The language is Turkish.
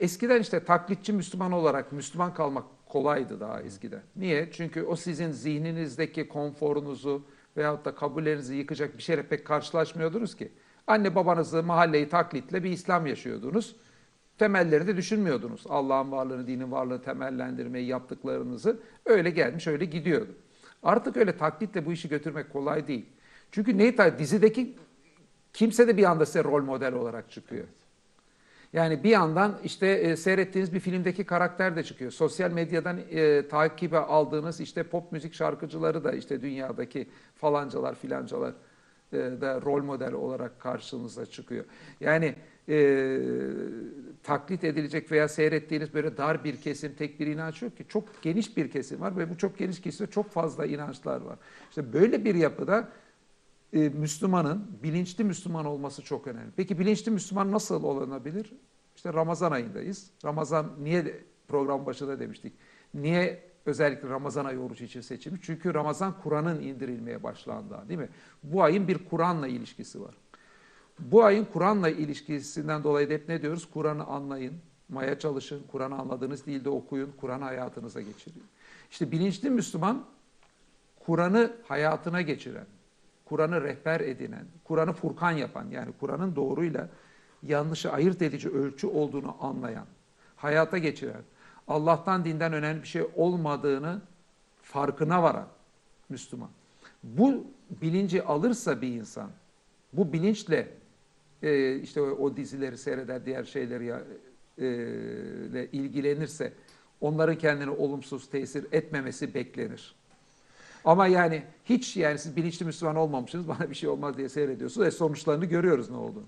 eskiden işte taklitçi Müslüman olarak Müslüman kalmak kolaydı daha eskiden. Niye? Çünkü o sizin zihninizdeki konforunuzu veyahut da kabullerinizi yıkacak bir şeyle pek karşılaşmıyordunuz ki. Anne babanızı mahalleyi taklitle bir İslam yaşıyordunuz. Temelleri de düşünmüyordunuz. Allah'ın varlığını, dinin varlığını temellendirmeyi yaptıklarınızı öyle gelmiş öyle gidiyordu. Artık öyle taklitle bu işi götürmek kolay değil. Çünkü neyi ta- dizideki kimse de bir anda size rol model olarak çıkıyor. Yani bir yandan işte e, seyrettiğiniz bir filmdeki karakter de çıkıyor. Sosyal medyadan e, takibe aldığınız işte pop müzik şarkıcıları da işte dünyadaki falancalar filancalar e, da rol model olarak karşınıza çıkıyor. Yani e, taklit edilecek veya seyrettiğiniz böyle dar bir kesim, tek bir inanç yok ki. Çok geniş bir kesim var ve bu çok geniş kesimde çok fazla inançlar var. İşte böyle bir yapıda e, Müslümanın bilinçli Müslüman olması çok önemli. Peki bilinçli Müslüman nasıl olunabilir? İşte Ramazan ayındayız. Ramazan niye program başında demiştik? Niye özellikle Ramazan ayı oruç için seçilmiş? Çünkü Ramazan Kur'an'ın indirilmeye başlandığı değil mi? Bu ayın bir Kur'an'la ilişkisi var. Bu ayın Kur'an'la ilişkisinden dolayı hep ne diyoruz? Kur'an'ı anlayın, maya çalışın, Kur'an'ı anladığınız dilde okuyun, Kur'an'ı hayatınıza geçirin. İşte bilinçli Müslüman Kur'an'ı hayatına geçiren, Kur'an'ı rehber edinen, Kur'an'ı Furkan yapan yani Kur'an'ın doğruyla yanlışı ayırt edici ölçü olduğunu anlayan, hayata geçiren, Allah'tan dinden önemli bir şey olmadığını farkına varan Müslüman. Bu bilinci alırsa bir insan, bu bilinçle e, işte o, o dizileri seyreder, diğer şeyleri ya, e, ile ilgilenirse onların kendine olumsuz tesir etmemesi beklenir. Ama yani hiç yani siz bilinçli Müslüman olmamışsınız bana bir şey olmaz diye seyrediyorsunuz. E sonuçlarını görüyoruz ne olduğunu.